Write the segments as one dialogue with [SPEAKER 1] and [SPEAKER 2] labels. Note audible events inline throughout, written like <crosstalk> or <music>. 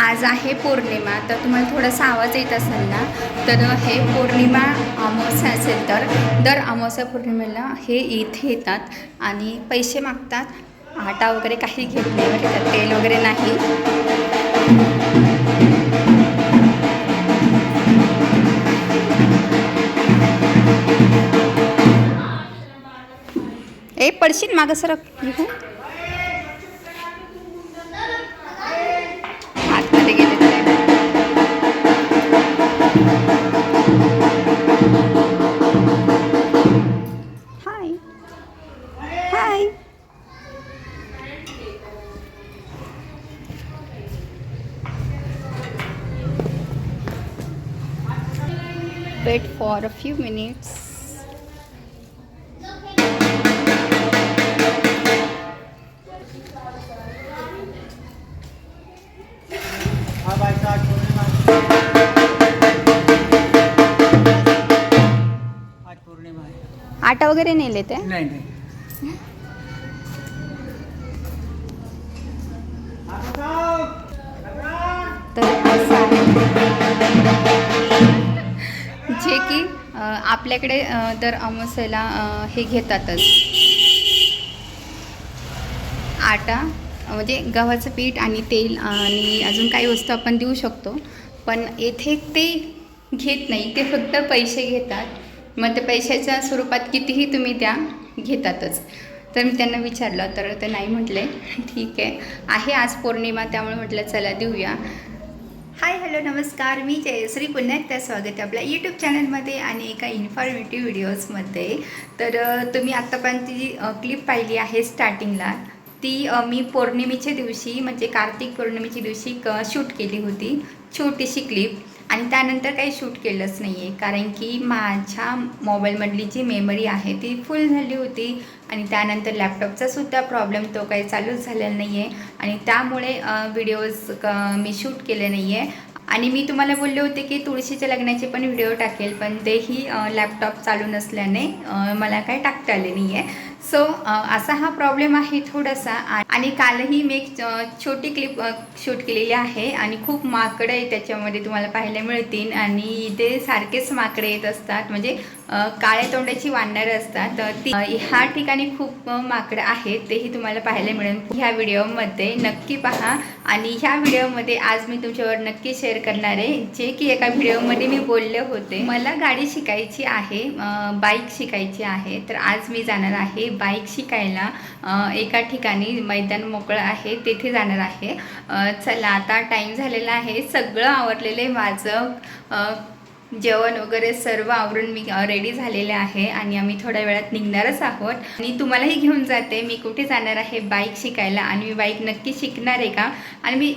[SPEAKER 1] आज आहे पौर्णिमा तर तुम्हाला थोडासा आवाज येत असेल ना तर हे पौर्णिमा अमावस्या असेल तर दर अमावस्या पौर्णिमेला हे इथे येतात आणि पैसे मागतात. आटा वगैरे काही घेत नाही वगैरे तेल वगैरे नाही. ए पडशील मागं सरक Hi. Hi. Wait for a few minutes. वगैरे नेले ते
[SPEAKER 2] नाही नाही.
[SPEAKER 1] तर असं आहे. जे की आपल्याकडे दर अमावस्येला हे घेतातच. आटा म्हणजे गव्हाचं पीठ आणि तेल आणि अजून काही वस्तू आपण देऊ शकतो. पण येथे ते घेत नाही ते फक्त पैसे घेतात. मग ते पैशाच्या स्वरूपात कितीही तुम्ही त्या घेतातच. तर मी त्यांना विचारलं तर ते नाही म्हटले. ठीक आहे. आहे आज पौर्णिमा त्यामुळे म्हटलं चला देऊया. हाय हॅलो नमस्कार. मी जयश्री पुन्हा एकदा स्वागत आहे आपल्या यूट्यूब चॅनलमध्ये आणि एका इन्फॉर्मेटिव्ह व्हिडिओजमध्ये तर तुम्ही आत्तापर्यंत जी क्लिप पाहिली आहे स्टार्टिंगला ती मी पौर्णिमेच्या दिवशी म्हणजे कार्तिक पौर्णिमेच्या दिवशी क शूट केली होती. छोटीशी क्लिप आणि त्यानंतर काही शूट केलंच नाही आहे कारण की माझ्या मोबाईलमधली जी मेमरी आहे ती फुल झाली होती. आणि त्यानंतर लॅपटॉपचा सुद्धा प्रॉब्लेम तो काही चालूच झालेला नाही आहे आणि त्यामुळे व्हिडिओज क मी शूट केले नाही आहे आणि मी तुम्हाला बोलले होते की तुळशीच्या लग्नाचे पण व्हिडिओ टाकेल पण तेही लॅपटॉप चालू नसल्याने मला काही टाकता आले नाही आहे सो असा हा प्रॉब्लेम आहे थोडासा. आणि कालही मी एक छोटी क्लिप शूट केलेली आहे. आणि खूप माकडं आहे त्याच्यामध्ये तुम्हाला पाहायला मिळतील. आणि इथे सारखेच माकडे येत असतात. म्हणजे काळ्या तोंडाची वानरं असतात. तर ती ह्या ठिकाणी खूप माकडं आहेत. तेही तुम्हाला पाहायला मिळेल. ह्या व्हिडिओमध्ये नक्की पहा. आणि ह्या व्हिडिओमध्ये आज मी तुमच्यावर नक्की शेअर करणार आहे. जे की एका व्हिडिओमध्ये मी बोलले होते. मला गाडी शिकायची आहे बाईक शिकायची आहे. तर आज मी जाणार आहे बाईक शिकायला. एका ठिकाणी मैदान मोकळं आहे. तेथे जाणार आहे. चला आता टाईम झालेला आहे. सगळं आवडलेलं आहे माझं. जेवण वगैरे सर्व आवरून मी रेडी झालेले आहे आणि आम्ही थोड्या वेळात निघणारच आहोत. आणि तुम्हालाही घेऊन जाते. मी कुठे जाणार आहे? बाईक शिकायला. आणि मी बाईक नक्की शिकणार आहे का? आणि मी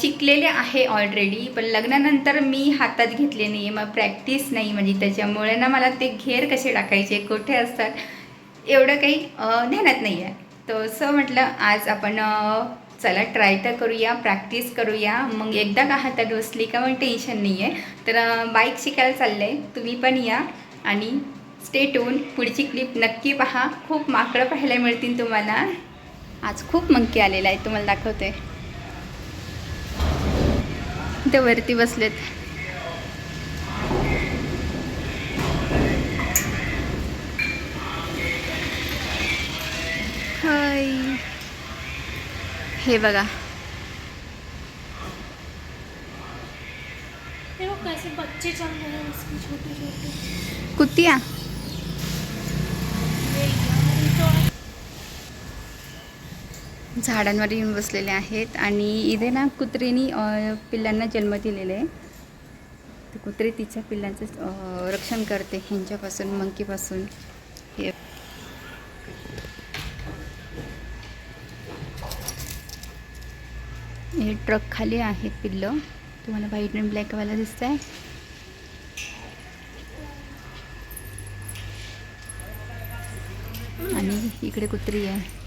[SPEAKER 1] शिकलेले आहे ऑलरेडी पण लग्नानंतर मी हातात घेतले नाही आहे मग प्रॅक्टिस नाही म्हणजे त्याच्यामुळे ना मला ते घेर कसे टाकायचे? कुठे असतात? एवढं काही ध्यानात नाही आहे तर असं म्हटलं आज आपण चला ट्राय तर करूया प्रॅक्टिस करूया. मग एकदा का हातात बसली का मग टेन्शन नाही आहे तर बाईक शिकायला चाललं आहे तुम्ही पण या आणि स्टे टून पुढची क्लिप नक्की पहा. खूप माकडं पाहायला मिळतील तुम्हाला. आज खूप मंकी आलेला आहे. तुम्हाला दाखवते. ते वरती बसलेत. हाय. हे बघा.
[SPEAKER 3] कैसे बच्चे चल रहे हैं इसके छोटे छोटे.
[SPEAKER 1] कुत्तिया.
[SPEAKER 3] ये यार ये तो
[SPEAKER 1] झाडांवर येऊन बसलेले आहेत आणि इथे ना कुत्रीनी पिल्लांना जन्म दिलेले आहे. तर कुत्री तिच्या पिल्लांचं रक्षण करते ह्यांच्यापासून मंकीपासून. हे हे ट्रक खाली आहेत पिल्लं. तुम्हाला व्हाईट अँड ब्लॅकवाला दिसत आहे आणि इकडे कुत्री आहे.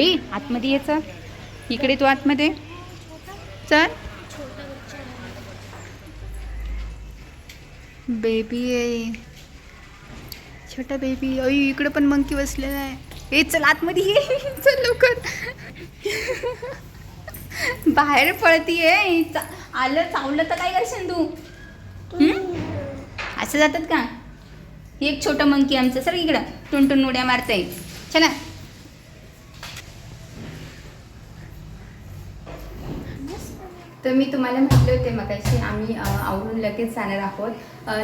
[SPEAKER 1] ए आतमध्ये ये चल. इकडे तू आतमध्ये. चल. बेबी आहे. छोटा बेबी. अय इकडे पण मंकी बसलेला आहे. ए चल आतमध्ये ये. <laughs> चल लवकर. बाहेर पळतीये. आलं चावलं तर काय करशील तू? असं जातात का? एक छोटं मंकी आमचं. सर इकडं. टुनटुन उड्या मारतंय. चला. तर मी तुम्हाला म्हटले होते मगाशी आम्ही आवरून लगेच जाणार आहोत. अ,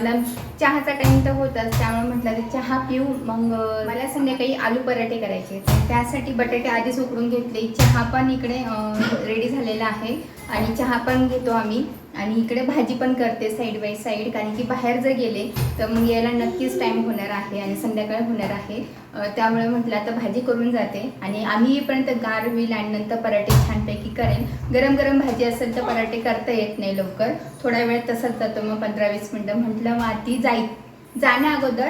[SPEAKER 1] चहाचा टाईम तर होताच त्यामुळे म्हटलं तर चहा पिऊ मग मला संध्याकाळी आलू पराठे करायचे त्यासाठी बटाटे आधीच उकडून घेतले. चहा पण इकडे रेडी झालेला आहे. आणि चहा पण घेतो आम्ही. आणि इकडे भाजी पण करते साईड बाय साईड कारण की बाहेर जर गेले तर मग यायला नक्कीच टाईम होणार आहे आणि संध्याकाळ होणार आहे. त्यामुळे म्हटलं आता भाजी करून जाते आणि आम्ही येईपर्यंत गार होईल आणि नंतर पराठे छानपैकी करेन. गरम गरम भाजी असेल तर पराठे करता येत नाही लवकर. थोडा वेळ तसंच जातो मग पंधरा वीस मिनटं. म्हटलं मग आधी जाई जाण्या अगोदर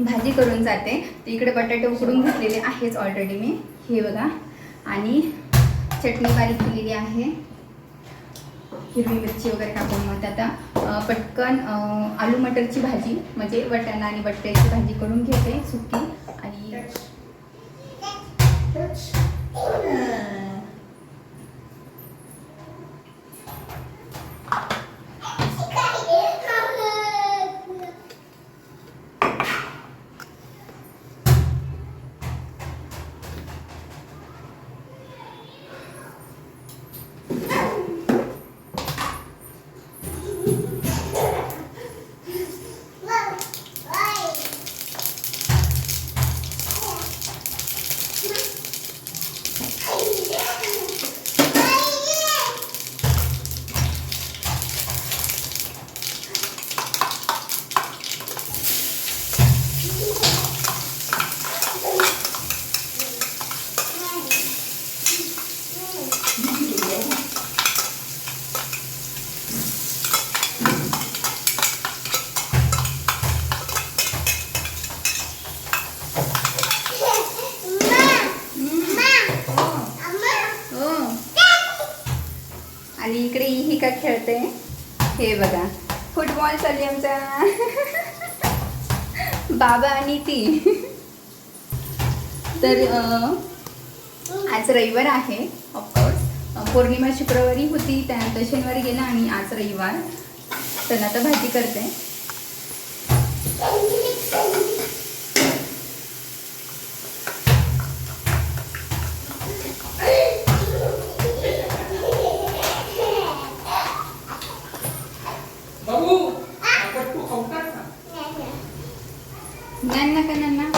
[SPEAKER 1] भाजी करून जाते. तर इकडे बटाटे उकडून घेतलेले आहेच ऑलरेडी मी. हे बघा. आणि चटणी बारीक केलेली आहे. हिरवी मिरची वगैरे टाकून मग आता पटकन आलू मटरची भाजी म्हणजे वटाणा आणि बटाट्याची भाजी करून घेते सुकी आणि हो आणि इकडे ही का खेळते हे बघा फुटबॉल चालली आमचा बाबा आणि ती. तर आज रविवार आहे ऑफकोर्स पौर्णिमा शुक्रवारी होती त्यानंतर शनिवारी गेला आणि आज रविवार. तर आता भाजी करते
[SPEAKER 2] बाबू आपण तू खाऊ टाक ना
[SPEAKER 1] नन्ना का नन्ना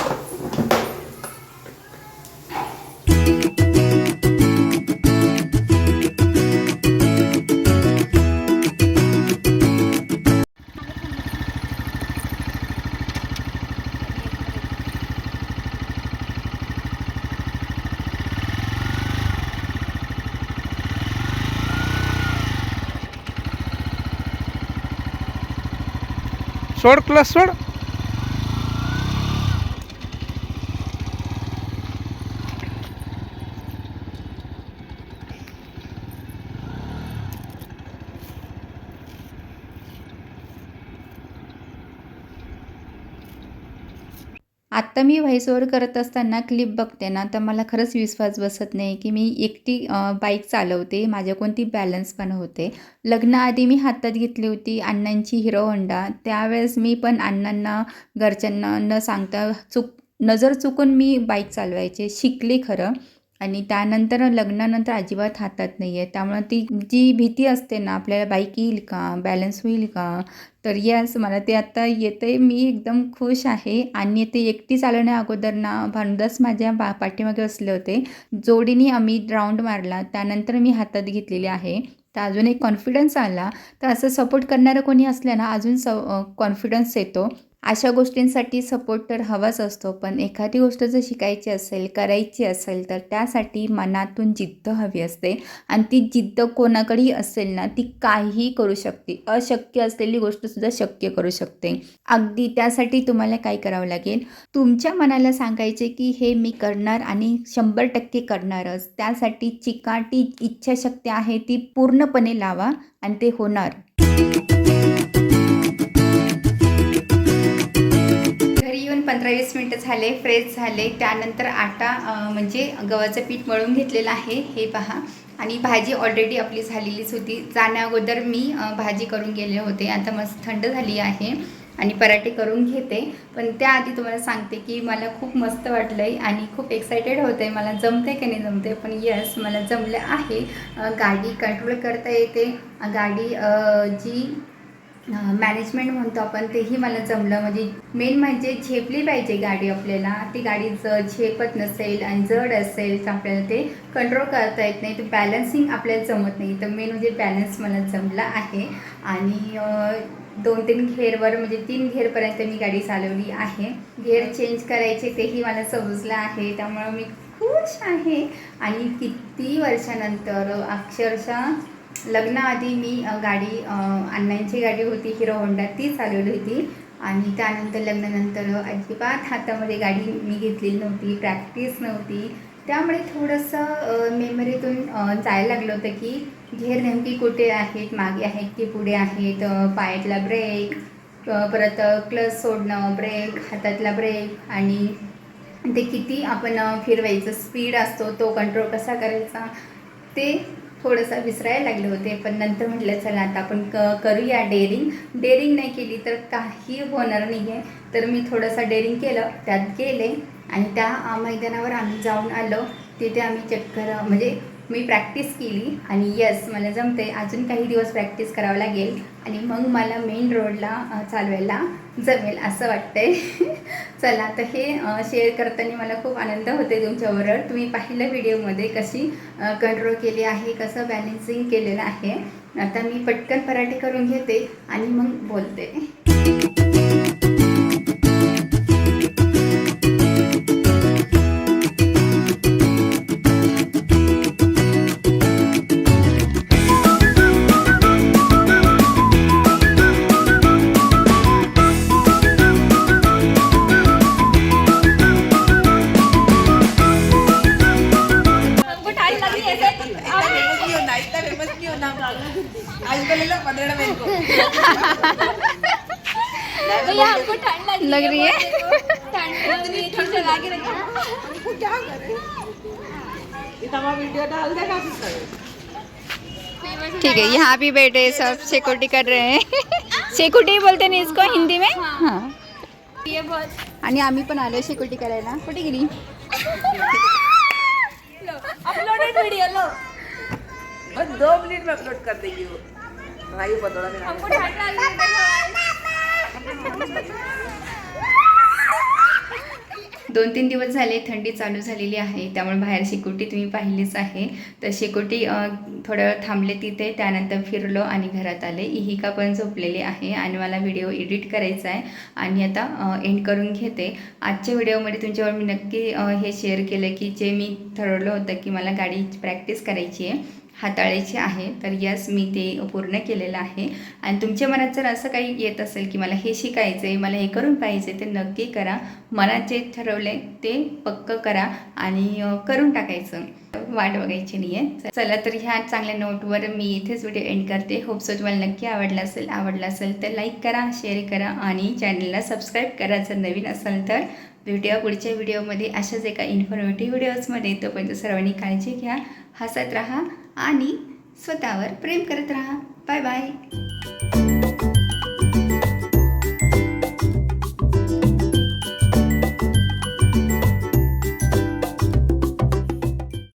[SPEAKER 2] सोड क्लास सोड.
[SPEAKER 1] आत्ता मी व्हॉइस ओवर करत असताना क्लिप बघते ना तर मला खरंच विश्वास बसत नाही की मी एकटी बाईक चालवते माझ्या कोणती बॅलन्स पण होते. लग्नाआधी मी हातात घेतली होती अण्णांची हिरो होंडा. त्यावेळेस मी पण अण्णांना घरच्यांना न सांगता चूक नजर चुकून मी बाईक चालवायचे शिकले खरं. आणि त्यानंतर लग्नानंतर अजिबात हातात नाही आहे त्यामुळं ती जी भीती असते ना आपल्याला बाईक येईल का बॅलन्स होईल का तर यस मला ते आता येते मी एकदम खुश आहे. आणि ते एकटी चालवण्या अगोदर ना भानुदास माझ्या बा पाठीमागे बसले होते. जोडीने आम्ही राऊंड मारला. त्यानंतर मी हातात घेतलेली आहे. तर अजून एक कॉन्फिडन्स आला. तर असं सपोर्ट करणारं कोणी असलं ना अजून स कॉन्फिडन्स येतो. अशा गोष्टींसाठी सपोर्ट तर हवाच असतो पण एखादी गोष्ट जर शिकायची असेल करायची असेल तर त्यासाठी मनातून जिद्द हवी असते. आणि ती जिद्द कोणाकडेही असेल ना ती काहीही करू शकते. अशक्य असलेली गोष्टसुद्धा शक्य करू शकते. अगदी त्यासाठी तुम्हाला काय करावं लागेल? तुमच्या मनाला सांगायचे की हे मी करणार आणि शंभर टक्के करणारच. त्यासाठी चिकाटी इच्छाशक्ती आहे ती पूर्णपणे लावा आणि ते होणार. पंधरा वीस मिनटं झाले फ्रेश झाले. त्यानंतर आटा म्हणजे गव्हाचं पीठ मळून घेतलेलं आहे हे पहा. आणि भाजी ऑलरेडी आपली झालेलीच होती. जाण्या अगोदर मी भाजी करून गेले होते. आता मस्त थंड झाली आहे आणि पराठे करून घेते. पण त्याआधी तुम्हाला सांगते की मला खूप मस्त वाटलं आहे आणि खूप एक्सायटेड होतं आहे मला जमते की नाही जमते पण येस मला जमलं आहे. गाडी कंट्रोल करता येते. गाडी जी मॅनेजमेंट म्हणतो आपण तेही मला जमलं. म्हणजे मेन म्हणजे झेपली पाहिजे गाडी आपल्याला. ती गाडी जर झेपत नसेल आणि जड असेल तर आपल्याला ते कंट्रोल करता येत नाही. तर बॅलन्सिंग आपल्याला जमत नाही. तर मेन म्हणजे बॅलन्स मला जमला आहे. आणि दोन तीन घेरवर म्हणजे तीन घेरपर्यंत मी गाडी चालवली आहे. घेर चेंज करायचे तेही मला समजलं आहे. त्यामुळं मी खुश आहे. आणि किती वर्षानंतर अक्षरशः लग्नाआधी मी गाडी अण्णांची गाडी होती हिरो होंडा ती चालवली होती. आणि त्यानंतर लग्नानंतर अजिबात हातामध्ये गाडी मी घेतलेली नव्हती प्रॅक्टिस नव्हती. त्यामुळे थोडंसं मेमरीतून जायला लागलं होतं की घेर नेमकी कुठे आहेत मागे आहेत की पुढे आहेत पायातला ब्रेक परत क्लच सोडणं ब्रेक हातातला ब्रेक आणि ते किती आपण फिरवायचं स्पीड असतो तो कंट्रोल कसा करायचा ते थोडंसं विसरायला लागले होते पण नंतर म्हटलं चला आता आपण क करूया डेअरिंग डेअरिंग नाही केली तर काही होणार नाही आहे तर मी थोडंसं डेअरिंग केलं त्यात गेले आणि त्या मैदानावर आम्ही जाऊन आलो. तिथे आम्ही चक्कर म्हणजे मी प्रॅक्टिस केली आणि यस मला जमते अजून काही दिवस प्रॅक्टिस करावं लागेल आणि मग मला मेन रोडला चालवायला जमेल असं वाटतंय. <laughs> चला तर हे शेअर करताना मला खूप आनंद होते तुमच्याबरोबर. तुम्ही पाहिलं व्हिडिओमध्ये कशी कंट्रोल केली आहे कसं बॅलेन्सिंग केलेलं आहे. आता मी पटकन पराठे करून घेते आणि मग बोलते.
[SPEAKER 3] भैया हमको ठंड लग
[SPEAKER 1] लग रही है?
[SPEAKER 3] ठंड लग रही है ठंड लगा के
[SPEAKER 4] क्या करें वीडियो डाल देगा
[SPEAKER 1] ठीक है यहाँ भी बैठे सब सिक्योरिटी कर रहे हैं। सिक्योरिटी <laughs> बोलते नहीं इसको हिंदी में? हाँ।
[SPEAKER 3] ये बहुत
[SPEAKER 1] आणि आम्ही पण आलो सिक्युरिटी करायला कुठे गेली
[SPEAKER 3] अपलोडेड वीडियो लो
[SPEAKER 4] बस दो मिनट में अपलोड कर देगी वो भाई पतोड़ा मेरा
[SPEAKER 3] हमको रही है.
[SPEAKER 1] दोन तीन दिवस झाले थंडी चालू झालेली आहे त्यामुळे बाहेर शेकोटी तुम्ही पाहिलीच आहे. तर शेकोटी थोडं वेळ थांबले तिथे त्यानंतर फिरलो आणि घरात आले. इहिका पण झोपलेली आहे आणि मला व्हिडिओ एडिट करायचा आहे आणि आता एंड करून घेते. आजच्या व्हिडिओमध्ये तुमच्यावर मी नक्की हे शेअर केलं की जे मी ठरवलं होतं की मला गाडी प्रॅक्टिस करायची आहे हाताळायची आहे. तर यस मी ते पूर्ण केलेलं आहे. आणि तुमच्या मनात जर असं काही येत असेल की मला हे शिकायचं आहे मला हे करून पाहिजे ते नक्की करा. मनात जे ठरवलं आहे ते पक्क करा आणि करून टाकायचं. वाट बघायची नाही आहे चला तर ह्या चांगल्या नोटवर मी इथेच व्हिडिओ एंड करते. होप सो तुम्हाला नक्की आवडला असेल आवडला असेल तर लाईक करा शेअर करा आणि चॅनलला सबस्क्राईब करा जर नवीन असेल तर. भेटूया पुढच्या व्हिडिओमध्ये अशाच एका इन्फॉर्मेटिव्ह व्हिडिओजमध्ये तोपर्यंत सर्वांनी काळजी घ्या हसत राहा. आणि स्वतःवर प्रेम करत राहा. Bye bye.